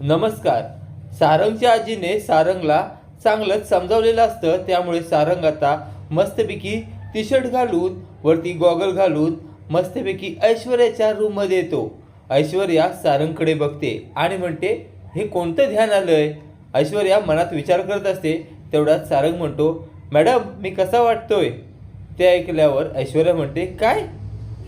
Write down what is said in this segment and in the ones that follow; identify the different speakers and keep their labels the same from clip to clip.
Speaker 1: नमस्कार. सारंगच्या आजीने सारंगला चांगलंच समजावलेलं असतं त्यामुळे सारंग आता मस्तपैकी टी शर्ट घालून वरती गॉगल घालून मस्तपैकी ऐश्वर्याच्या रूममध्ये येतो. ऐश्वर्या सारंगकडे बघते आणि म्हणते हे कोणतं ध्यान आलंय? ऐश्वर्या मनात विचार करत असते तेवढ्यात सारंग म्हणतो मॅडम मी कसा वाटतोय? ते ऐकल्यावर ऐश्वर्या म्हणते काय?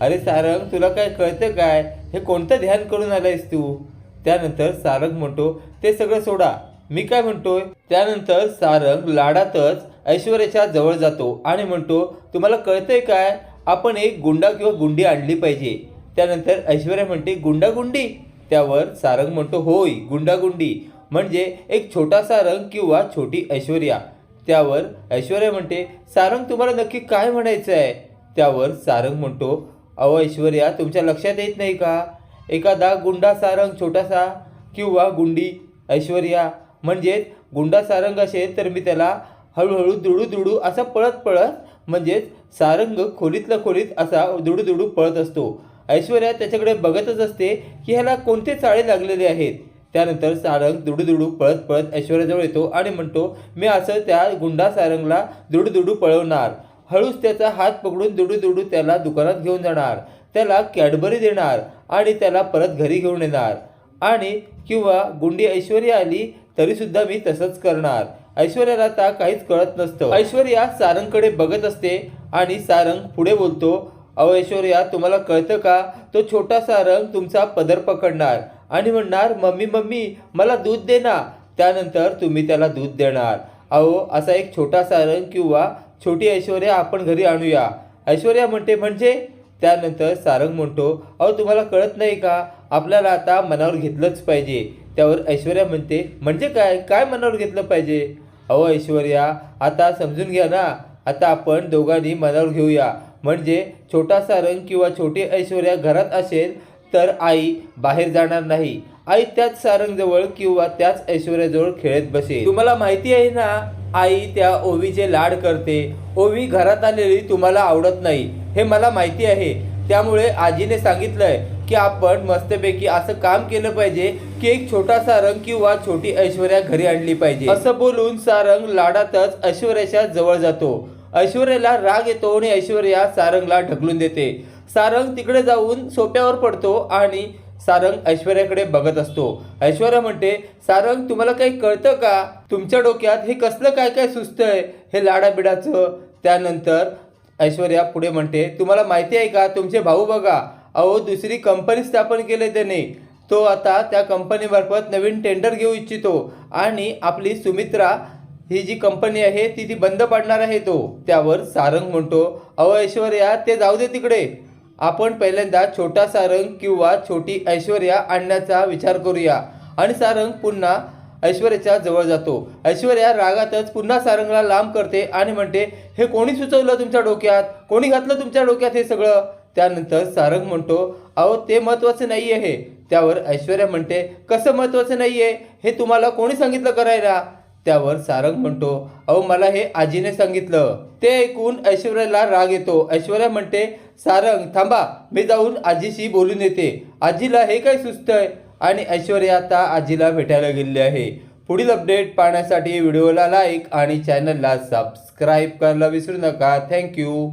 Speaker 1: अरे सारंग तुला काय कळतं काय? हे कोणतं ध्यान करून आलायस तू? त्यानंतर सारंग म्हणतो ते सगळं सोडा. मी काय म्हणतोय? त्यानंतर सारंग लाडातच ऐश्वर्याच्या जवळ जातो आणि म्हणतो तुम्हाला कळतंय काय? आपण एक गुंडा किंवा गुंडी आणली पाहिजे. त्यानंतर ऐश्वर्या म्हणते गुंडागुंडी? त्यावर सारंग म्हणतो होय गुंडागुंडी. म्हणजे एक छोटा सारंग किंवा छोटी ऐश्वर्या. त्यावर ऐश्वर्या म्हणते सारंग तुम्हाला नक्की काय म्हणायचं आहे त्यावर सारंग म्हणतो अहो ऐश्वर्या तुमच्या लक्षात येत नाही का? एखादा गुंडा सारंग छोटासा किंवा गुंडी ऐश्वर्या म्हणजेच गुंडा सारंग असेल तर मी त्याला हळूहळू दुडू दुडू असा पळत पळत म्हणजेच सारंग खोलीतला खोलीत असा दुडू दुडू पळत असतो. ऐश्वर्या त्याच्याकडे बघतच असते की ह्याला कोणते चाळे लागलेले आहेत. त्यानंतर सारंग दुडूदुडू पळत पळत ऐश्वर्याजवळ येतो आणि म्हणतो मी असं त्या गुंडा सारंगला दुडूदुडू पळवणार. हळूच त्याचा हात पकडून दुडूदुडू त्याला दुकानात घेऊन जाणार. त्याला कॅडबरी देणार आणि त्याला परत घरी घेऊन येणार. आणि किंवा गुंडी ऐश्वर्या आली तरीसुद्धा मी तसंच करणार. ऐश्वर्याला आता काहीच कळत नसतं. ऐश्वर्या सारंगकडे बघत असते आणि सारंग पुढे बोलतो अहो ऐश्वर्या तुम्हाला कळतं का? तो छोटा सारंग तुमचा पदर पकडणार आणि म्हणणार मम्मी मम्मी मला दूध दे ना. त्यानंतर तुम्ही त्याला दूध देणार. अहो असा एक छोटा सारंग किंवा छोटी ऐश्वर्या आपण घरी आणूया. ऐश्वर्या म्हणते म्हणजे? त्यानंतर सारंग म्हणतो अहो तुम्हाला कळत नाही का? आपल्याला आता मनावर घेतलंच पाहिजे. त्यावर ऐश्वर्या म्हणते म्हणजे काय? काय मनावर घेतलं पाहिजे? अहो ऐश्वर्या आता समजून घ्या ना. आता आपण दोघांनी मनावर घेऊया. म्हणजे छोटा सारंग किंवा छोटी ऐश्वर्या घरात असेल तर आई बाहेर जाणार नाही. आई त्याच सारंगजवळ किंवा त्याच ऐश्वर्याजवळ खेळत बसेल. तुम्हाला माहिती आहे ना आई त्या ओवीचे लाड करते. ओवी घरात आलेली तुम्हाला आवडत नाही हे मला माहिती आहे. त्यामुळे आजीने सांगितलंय की आपण मस्तपैकी असं काम केलं पाहिजे की एक छोटा सारंग किंवा छोटी ऐश्वर्या घरी आणली पाहिजे. असं बोलून सारंग लाडातच ऐश्वर्याच्या जवळ जातो. ऐश्वर्याला राग येतो आणि ऐश्वर्या सारंगला ढकलून देते. सारंग तिकडे जाऊन सोप्यावर पडतो आणि सारंग ऐश्वर्याकडे बघत असतो. ऐश्वर्या म्हणते सारंग तुम्हाला काही कळतं का? तुमच्या डोक्यात हे कसलं काय काय सुचतंय? हे लाडाबिडाचं. त्यानंतर ऐश्वर्या पुढे म्हणते तुम्हाला माहिती आहे का? तुमचे भाऊ बघा. अहो दुसरी कंपनी स्थापन केले त्याने. तो आता त्या कंपनीमार्फत नवीन टेंडर घेऊ इच्छितो. आणि आपली सुमित्रा ही जी कंपनी आहे ती ती बंद पाडणार आहे तो. त्यावर सारंग म्हणतो अहो ऐश्वर्या ते जाऊ दे तिकडे. आपण पहिल्यांदा छोटा सारंग किंवा छोटी ऐश्वर्या आणण्याचा विचार करूया. आणि सारंग पुन्हा ऐश्वर्याच्या जवळ जातो. ऐश्वर्या रागातच पुन्हा सारंगला लांब करते आणि म्हणते हे कोणी सुचवलं तुमच्या डोक्यात? कोणी घातलं तुमच्या डोक्यात हे सगळं? त्यानंतर सारंग म्हणतो अहो ते महत्वाचं नाही आहे त्यावर ऐश्वर्या म्हणते कसं महत्वाचं नाही आहे हे तुम्हाला कोणी सांगितलं करायला? त्यावर सारंग म्हणतो अहो मला हे आजीने सांगितलं. ते ऐकून ऐश्वर्याला राग येतो. ऐश्वर्या म्हणते सारंग थांबा मी जाऊन आजीशी बोलून येते. आजीला हे काय सुचतंय? आणि ऐश्वर्या आता आजीला भेटायला गेलेली आहे. पुढील अपडेट पाहण्यासाठी व्हिडिओला लाईक आणि चॅनलला सबस्क्राईब करायला विसरू नका. थँक्यू